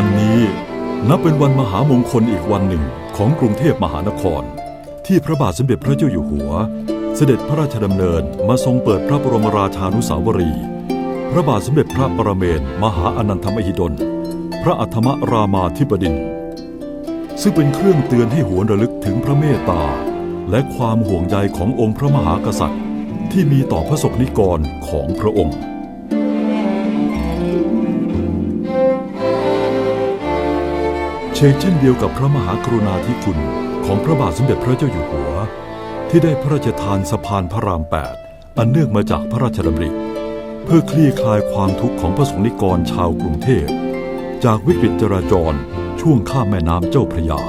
วันนี้นับเป็นวันมหามงคลอีกวันหนึ่งของกรุงเทพมหานคร ที่พระบาทสมเด็จพระเจ้าอยู่หัว เสด็จพระราชดำเนินมาทรงเปิดพระบรมราชานุสาวรี พระบาทสมเด็จพระปรเมนมหาอนันทมหิดล พระอัธมรามาธิบดิน ซึ่งเป็นเครื่องเตือนให้หวนระลึกถึงพระเมตตา และความห่วงใยขององค์พระมหากษัตริย์ ที่มีต่อพระสงฆ์นิกรของพระองค์ เชกเช่นเดียวกับพระมหากรุณาธิคุณของพระบาทสมเด็จพระเจ้าอยู่หัว ที่ได้พระราชทานสะพานพระราม 8 อันเนื่องมาจากพระราชดำริ เพื่อคลี่คลายความทุกข์ของพระสงฆ์นิกรชาวกรุงเทพ จากวิกฤตจราจรช่วงข้ามแม่น้ำเจ้าพระยา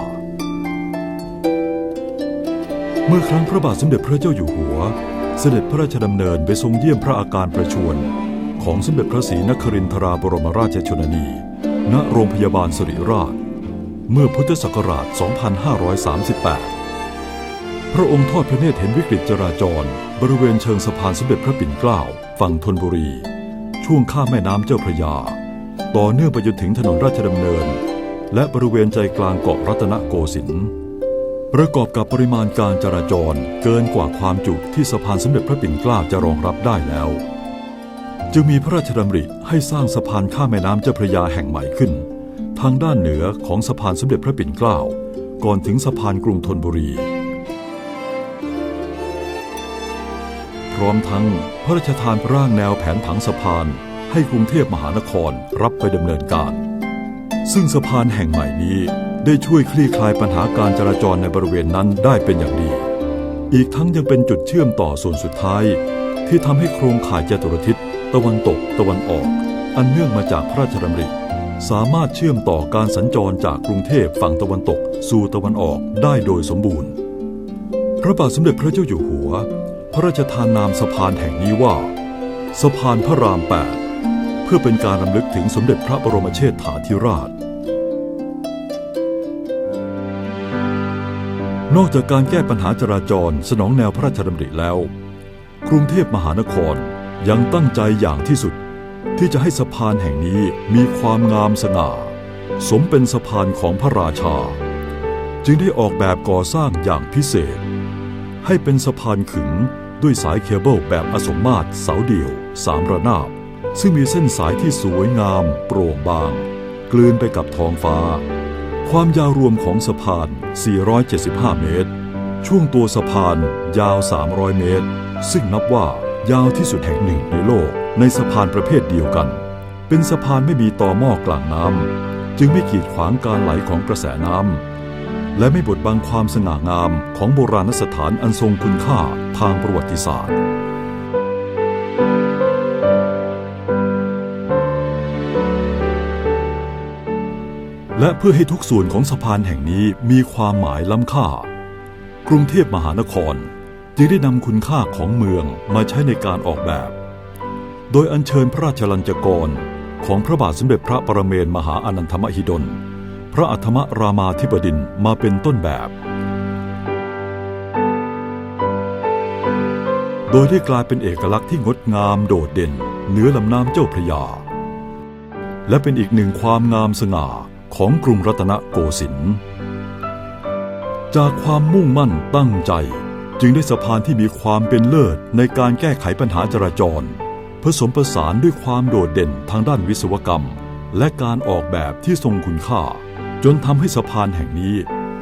เมื่อครั้งพระบาทสมเด็จพระเจ้าอยู่หัว เสด็จพระราชดำเนินไปทรงเยี่ยมพระอาการประชวรของสมเด็จพระศรีนครินทราบรมราชชนนี ณโรงพยาบาลสิริราช เมื่อพุทธศักราช 2538 พระองค์ทอดพระเนตรเห็นวิกฤตจราจร บริเวณเชิงสะพานสมเด็จพระปิ่นเกล้าฝั่งธนบุรี ช่วงข้ามแม่น้ำเจ้าพระยา ต่อเนื่องไปจนถึงถนนราชดำเนิน และบริเวณใจกลางเกาะรัตนโกสินทร์ประกอบกับปริมาณการจราจรเกินกว่าความจุที่สะพานสมเด็จพระปิ่นเกล้าจะรองรับได้แล้ว จึงมีพระราชดำริให้สร้างสะพานข้ามแม่น้ำเจ้าพระยาแห่งใหม่ขึ้น ทางด้านเหนือของสะพานสมเด็จพระปิ่นเกล้า ก่อนถึงสะพานกรุงธนบุรี พร้อมทั้งพระราชทานร่างแนวแผนผังสะพานให้กรุงเทพมหานครรับไปดำเนินการ ซึ่งสะพานแห่งใหม่นี้ได้ช่วยคลี่คลายปัญหาการจราจรในบริเวณนั้นได้เป็นอย่างดี อีกทั้งยังเป็นจุดเชื่อมต่อส่วนสุดท้าย ที่ทำให้โครงข่ายจตุรทิศ ตะวันตก ตะวันออก อันเนื่องมาจากพระราชดำริ สามารถเชื่อมต่อการสัญจรจากกรุงเทพฝั่งตะวันตกสู่ตะวันออกได้โดยสมบูรณ์ พระบาทสมเด็จพระเจ้าอยู่หัว พระราชทานนามสะพานแห่งนี้ว่า สะพานพระราม8เพื่อเป็นการรำลึกถึงสมเด็จพระบรมเชษฐาธิราช นอกจากการแก้ปัญหาจราจรสนองแนวพระราชดำริแล้ว กรุงเทพมหานครยังตั้งใจอย่างที่สุด ที่จะให้สะพานแห่งนี้มีความงามสง่า สมเป็นสะพานของพระราชา จึงได้ออกแบบก่อสร้างอย่างพิเศษ ให้เป็นสะพานขึงด้วยสายเคเบิลแบบอสมมาตรเสาเดี่ยว สามระนาบ ซึ่งมีเส้นสายที่สวยงาม โปร่งบาง กลืนไปกับท้องฟ้า ความยาวรวมของสะพาน 475 เมตร ช่วงตัวสะพานยาว 300 เมตร ซึ่งนับว่ายาวที่สุดแห่งหนึ่งในโลก ในสะพานประเภทเดียวกัน เป็นสะพานไม่มีต่อหม้อกลางน้ำจึงไม่กีดขวางการไหลของกระแสน้ำและไม่บดบังความสง่างามของโบราณสถานอันทรงคุณค่าทางประวัติศาสตร์และเพื่อให้ทุกส่วนของสะพานแห่งนี้มีความหมายล้ำค่า กรุงเทพมหานคร จึงได้นำคุณค่าของเมืองมาใช้ในการออกแบบ โดยอัญเชิญพระราชลัญจกรของพระบาทสมเด็จพระปรเมนมหาอนันทมหิดล พระอัธมรามาธิบดินมาเป็นต้นแบบ โดยได้กลายเป็นเอกลักษณ์ที่งดงามโดดเด่นเหนือลำน้ำเจ้าพระยา และเป็นอีกหนึ่งความงามสง่าของกรุงรัตนโกสินทร์จากความมุ่งมั่นตั้งใจ จึงได้สะพานที่มีความเป็นเลิศในการแก้ไขปัญหาจราจร ผสมผสานด้วยความโดดเด่นทางด้านวิศวกรรม และการออกแบบที่ทรงคุณค่า จนทำให้สะพานแห่งนี้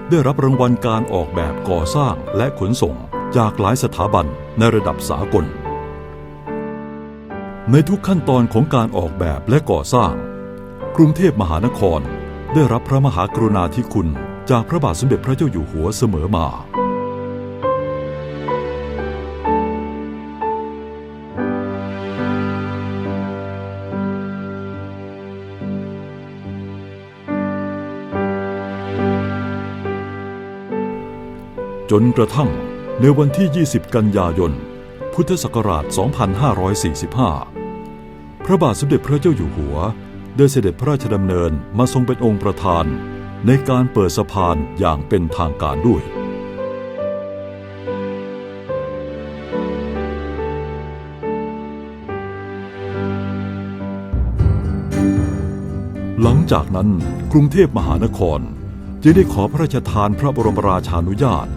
ได้รับรางวัลการออกแบบก่อสร้างและขนส่งจากหลายสถาบันในระดับสากล ในทุกขั้นตอนของการออกแบบและก่อสร้าง กรุงเทพมหานคร ได้รับพระมหากรุณาธิคุณ จากพระบาทสมเด็จพระเจ้าอยู่หัวเสมอมา จนกระทั่งในวันที่ 20 กันยายน พุทธศักราช 2545 พระบาทสมเด็จพระเจ้าอยู่หัว ได้เสด็จพระราชดำเนินมาทรงเป็นองค์ประธาน ในการเปิดสะพานอย่างเป็นทางการด้วย หลังจากนั้นกรุงเทพมหานคร จึงได้ขอพระราชทานพระบรมราชานุญาต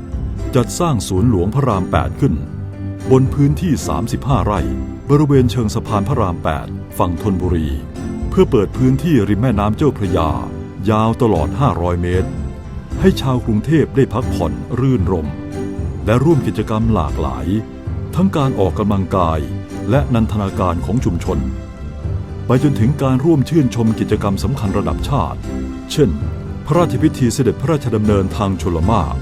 จัดสร้างศูนย์หลวงพระราม 8 ขึ้น บนพื้นที่ 35 ไร่ บริเวณเชิงสะพานพระราม 8 ฝั่งธนบุรี เพื่อเปิดพื้นที่ริมแม่น้ำเจ้าพระยา ยาวตลอด 500 เมตร ให้ชาวกรุงเทพได้พักผ่อนรื่นรม และร่วมกิจกรรมหลากหลาย ทั้งการออกกำลังกายและนันทนาการของชุมชน ไปจนถึงการร่วมชื่นชมกิจกรรมสำคัญระดับชาติ เช่น พระราชพิธีเสด็จพระราชดำเนินทางชลมาร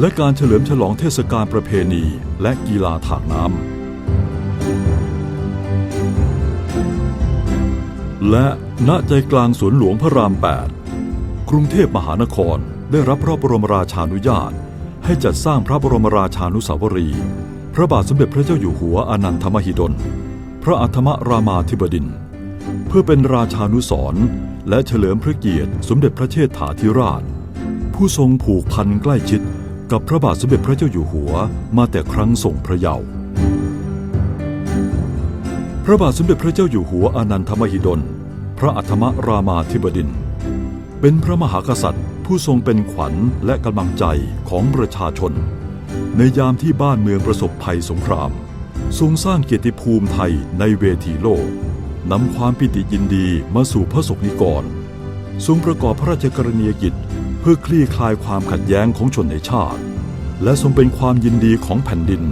และการเฉลิมฉลองเทศกาลประเพณีและกีฬาทางน้ำ และณใจกลางสวนหลวงพระราม 8 กรุงเทพมหานครได้รับพระบรมราชานุญาต ให้จัดสร้างพระบรมราชานุสาวรีย์พระบาทสมเด็จพระเจ้าอยู่หัวอนันทมหิดล พระอัธมรามาธิบดิน เพื่อเป็นราชานุสรณ์และเฉลิมพระเกียรติ สมเด็จพระเชษฐาธิราช ผู้ทรงผูกพันใกล้ชิด กับพระบาทสมเด็จพระเจ้าอยู่หัวมาแต่ครั้งทรงพระเยาว์พระบาทสมเด็จพระเจ้าอยู่หัวอนันทมหิดล พระอัธมรามาธิบดิน เป็นพระมหากษัตริย์ ผู้ทรงเป็นขวัญและกำลังใจของประชาชน ในยามที่บ้านเมืองประสบภัยสงคราม ทรงสร้างเกียรติภูมิไทยในเวทีโลกนำความปิติยินดีมาสู่พระสงฆ์นิกร ทรงประกอบพระราชกรณียกิจ เพื่อคลี่คลายความขัดแย้งของชนในชาติ และทรงเป็นความยินดีของแผ่นดิน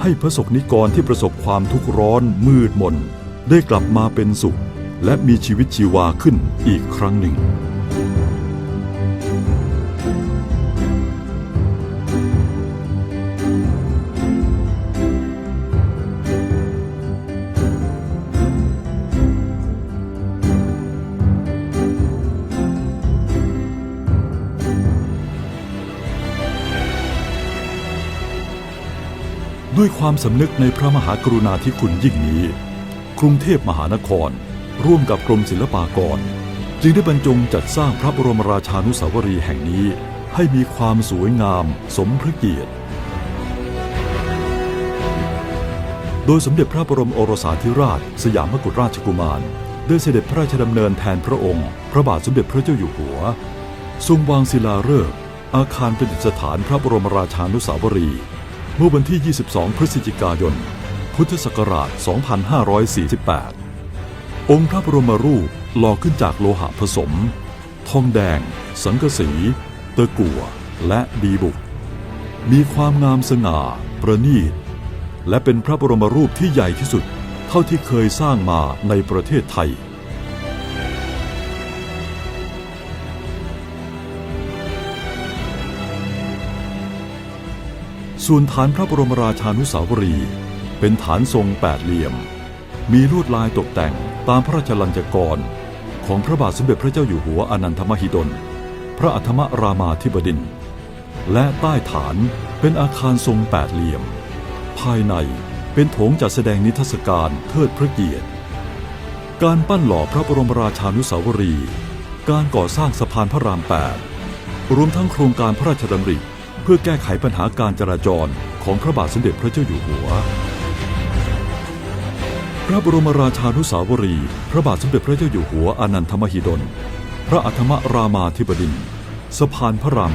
ให้พระสกนิกรที่ประสบความทุกข์ร้อนมืดมน ได้กลับมาเป็นสุข และมีชีวิตชีวาขึ้นอีกครั้งหนึ่ง ด้วยความสำนึกในพระมหากรุณาธิคุณยิ่งนี้ กรุงเทพมหานคร ร่วมกับกรมศิลปากร จึงได้บรรจงจัดสร้างพระบรมราชานุสาวรีย์แห่งนี้ให้มีความสวยงามสมพระเกียรติ โดยสมเด็จพระบรมโอรสาธิราช สยามกุฎราชกุมาร ได้เสด็จพระราชดำเนินแทนพระองค์ พระบาทสมเด็จพระเจ้าอยู่หัว ทรงวางศิลาฤกษ์อาคารประดิษฐานพระบรมราชานุสาวรีย์ เมื่อวันที่ 22 พฤศจิกายน พุทธศักราช 2548 องค์พระบรมรูปหล่อขึ้นจากโลหะผสม ทองแดง สังกะสีตะกั่ว และดีบุก มีความงามสง่า ประณีต และเป็นพระบรมรูปที่ใหญ่ที่สุด เท่าที่เคยสร้างมาในประเทศไทย ส่วนฐานพระบรมราชานุสาวรีย์เป็นฐานทรงแปดเหลี่ยม มีลวดลายตกแต่งตามพระราชลัญจกร ของพระบาทสมเด็จพระเจ้าอยู่หัวอนันทมหิดล พระอัธมรามาธิบดิน และใต้ฐานเป็นอาคารทรงแปดเหลี่ยม ภายในเป็นโถงจัดแสดงนิทรรศการเทิดพระเกียรติ การปั้นหล่อพระบรมราชานุสาวรีย์การก่อสร้างสะพานพระราม8รวมทั้งโครงการพระราชดำริ พื่อแก้ไขปัญหาการจราจรของพระบาทสมเด็จพระเจ้าอยู่หัว พระบรมราชานุสาวรีย์พระบาทสมเด็จพระเจ้าอยู่หัวอนันทมหิดล พระอัธมรามาธิบดินทร์สะพานพระราม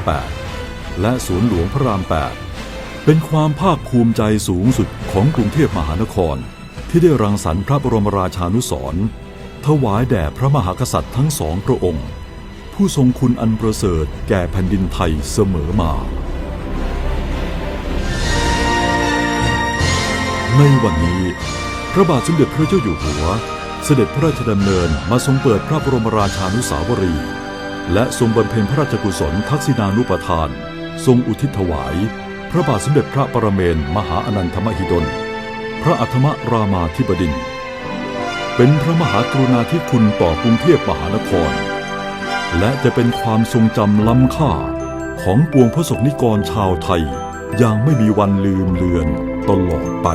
8 และศูนย์หลวงพระราม 8 เป็นความภาคภูมิใจสูงสุดของกรุงเทพมหานคร ที่ได้รังสรรค์พระบรมราชานุสรณ์ถวายแด่พระมหากษัตริย์ทั้งสองพระองค์ ผู้ทรงคุณอันประเสริฐแก่แผ่นดินไทยเสมอมา ในวันนี้ พระบาทสมเด็จพระเจ้าอยู่หัว เสด็จพระราชดำเนินมาทรงเปิดพระบรมราชานุสาวรีย์และทรงบำเพ็ญพระราชกุศลทักษิณานุปทาน ทรงอุทิศถวาย พระบาทสมเด็จพระปรเมนมหาอนันทมหิดล พระอัธมรามาธิบดิน เป็นพระมหากรุณาธิคุณต่อกรุงเทพมหานคร และจะเป็นความทรงจำล้ำค่าของปวงพระสงฆ์นิกรชาวไทย อย่างไม่มีวันลืมเลือน ตลอดไป